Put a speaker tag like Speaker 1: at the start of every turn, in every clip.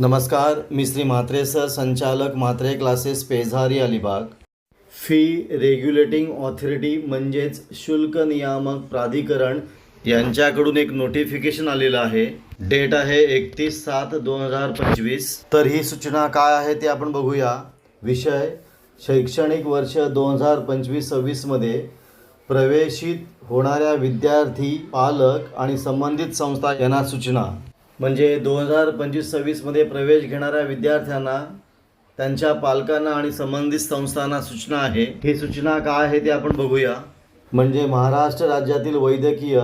Speaker 1: नमस्कार मी श्री म्हात्रे सर संचालक Mhatre classes Pezari Alibag. Fee regulating authority म्हणजेच शुल्क नियामक प्राधिकरण यांच्याकडून एक नोटिफिकेशन आलेलं आहे. डेट आहे एकतीस सात दोन हजार पंचवीस. तर ही सूचना काय आहे ते आपण बघूया. विषय शैक्षणिक वर्ष दोन हजार पंचवीस सव्वीसमध्ये प्रवेशित होणाऱ्या विद्यार्थी पालक आणि संबंधित संस्था यांना सूचना. म्हणजे दोन हजार पंचवीस सव्वीसमध्ये प्रवेश घेणाऱ्या विद्यार्थ्यांना त्यांच्या पालकांना आणि संबंधित संस्थांना सूचना आहे. ही सूचना काय आहे ते आपण बघूया. म्हणजे महाराष्ट्र राज्यातील वैद्यकीय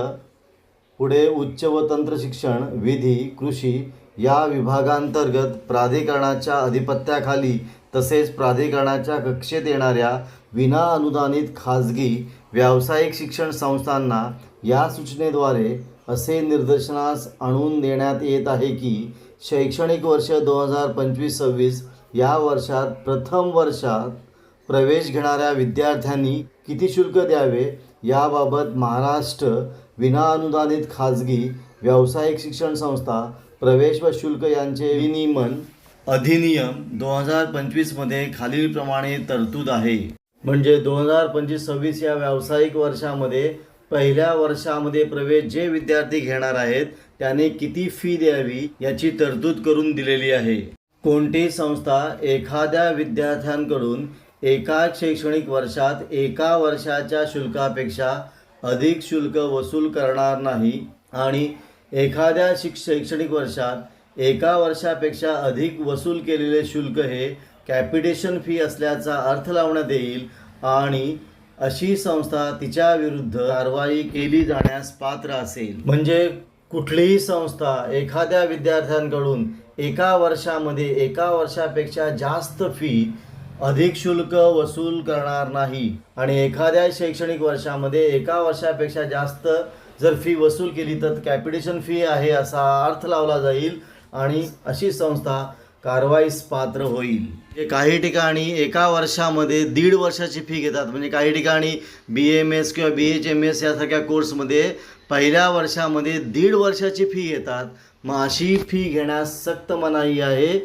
Speaker 1: पुढे उच्च व तंत्र शिक्षण विधी कृषी या विभागांतर्गत प्राधिकरणाच्या अधिपत्याखाली तसेच प्राधिकरणाच्या कक्षेत येणाऱ्या विना अनुदानित खाजगी व्यावसायिक शिक्षण संस्थांना या सूचनेद्वारे असे निदर्शनास आणून देण्यात येत आहे की शैक्षणिक वर्ष दोन हजार पंचवीस सव्वीस या वर्षात प्रथम वर्षात प्रवेश घेणाऱ्या विद्यार्थ्यांनी किती शुल्क द्यावे याबाबत महाराष्ट्र विनाअनुदानित खाजगी व्यावसायिक शिक्षण संस्था प्रवेश व शुल्क यांचे विनियमन अधिनियम दोन हजार पंचवीसमध्ये खालीलप्रमाणे तरतूद आहे. म्हणजे दोन हजार पंचवीस सव्वीस या व्यावसायिक वर्षामध्ये पहिल्या वर्षामध्ये प्रवेश जे विद्यार्थी घेणार आहेत त्याने किती फी द्यावी याची तरतूद करून दिलेली आहे. कोणती संस्था एखाद्या विद्यार्थ्यांकडून एका शैक्षणिक वर्षात एका वर्षाच्या शुल्कापेक्षा अधिक शुल्क वसूल करणार नाही आणि एखाद्या शिक शैक्षणिक वर्षात एका वर्षापेक्षा अधिक वसूल केलेले शुल्क हे कॅपिटेशन फी असल्याचा अर्थ लावण्यात येईल आणि अशी संस्था तिच्या विरुद्ध कारवाई केली जाण्यास पात्र असेल. म्हणजे कुठलीही संस्था एखाद्या विद्यार्थ्यांकडून एका वर्षामध्ये एका वर्षापेक्षा जास्त फी अधिक शुल्क वसूल करणार नाही. आणि एखाद्या शैक्षणिक वर्षामध्ये एका वर्षापेक्षा जास्त जर फी वसूल केली तर कॅपिटेशन फी आहे असा अर्थ लावला जाईल आणि अशी संस्था कारवाईस पात्र होईल. काही ठिकाणी एका वर्षामध्ये दीड वर्षाची फी घेतात. म्हणजे काही ठिकाणी बी एम एस किंवा बी एच एम एस यासारख्या कोर्समध्ये पहिल्या वर्षामध्ये दीड वर्षाची फी घेतात. मग अशी फी घेण्यास सक्त मनाई आहे.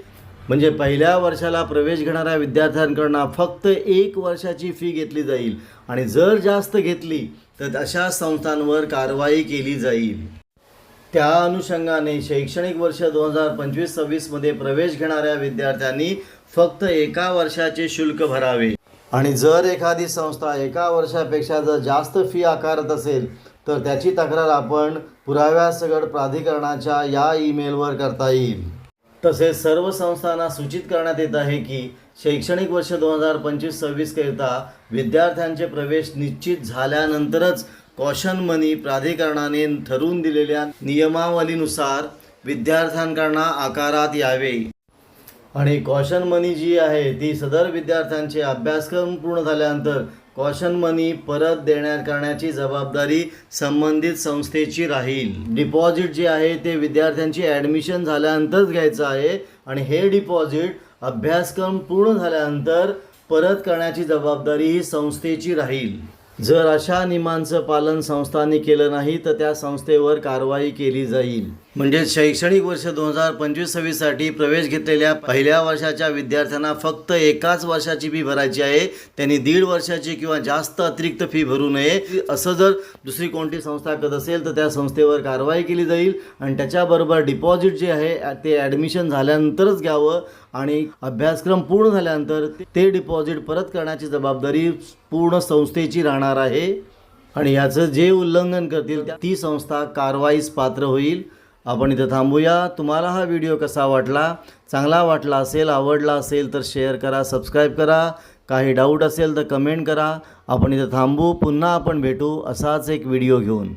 Speaker 1: म्हणजे पहिल्या वर्षाला प्रवेश घेणाऱ्या विद्यार्थ्यांकडनं फक्त एक वर्षाची फी घेतली जाईल. आणि जर जास्त घेतली तर अशा संस्थांवर कारवाई केली जाईल. त्या अनुषंगाने शैक्षणिक वर्ष दोन हजार पंचवीस सव्वीसमध्ये प्रवेश घेणाऱ्या विद्यार्थ्यांनी फक्त एका वर्षाचे शुल्क भरावे. आणि जर एखादी संस्था एका वर्षापेक्षा जर जास्त फी आकारत असेल तर त्याची तक्रार आपण पुराव्यासकट प्राधिकरणाच्या या ईमेलवर करता येईल. तसेच सर्व संस्थांना सूचित करण्यात येत आहे की शैक्षणिक वर्ष दोन हजार पंचवीस सव्वीसकरिता विद्यार्थ्यांचे प्रवेश निश्चित झाल्यानंतरच कॉशन मनी प्राधिकरणाने ठरवून दिलेल्या नियमावलीनुसार विद्यार्थ्यांकडनं आकारात यावे. आणि कॉशन मनी जी आहे ती सदर विद्यार्थ्यांचे अभ्यासक्रम पूर्ण झाल्यानंतर कॉशन मनी परत देण्यात करण्याची जबाबदारी संबंधित संस्थेची राहील. डिपॉझिट जे आहे ते विद्यार्थ्यांची ॲडमिशन झाल्यानंतरच घ्यायचं आहे आणि हे डिपॉझिट अभ्यासक्रम पूर्ण झाल्यानंतर परत करण्याची जबाबदारी ही संस्थेची राहील. जर अशा नियमांचं पालन संस्थांनी केलं नाही तर त्या संस्थेवर कारवाई केली जाईल. म्हणजे शैक्षणिक वर्ष दोन हजार पंचवीस सव्वीससाठी प्रवेश घेतलेल्या पहिल्या वर्षाच्या विद्यार्थ्यांना फक्त एकाच वर्षाची फी भरायची आहे. त्यांनी दीड वर्षाची किंवा जास्त अतिरिक्त फी भरू नये. असं जर दुसरी कोणती संस्था करत असेल तर त्या संस्थेवर कारवाई केली जाईल आणि त्याच्याबरोबर डिपॉझिट जे आहे ते ॲडमिशन झाल्यानंतरच घ्यावं आणि अभ्यासक्रम पूर्ण झाल्यानंतर ते डिपॉझिट परत करण्याची जबाबदारी पूर्ण संस्थेची राहणार आहे. आणि याचं जे उल्लंघन करतील ती संस्था कारवाईस पात्र होईल. आपण इथं थांबूया. तुम्हाला हा व्हिडिओ कसा वाटला चांगला वाटला असेल आवडला असेल तर शेअर करा सबस्क्राईब करा. काही डाऊट असेल तर कमेंट करा. आपण इथं थांबू पुन्हा आपण भेटू असाच एक व्हिडिओ घेऊन.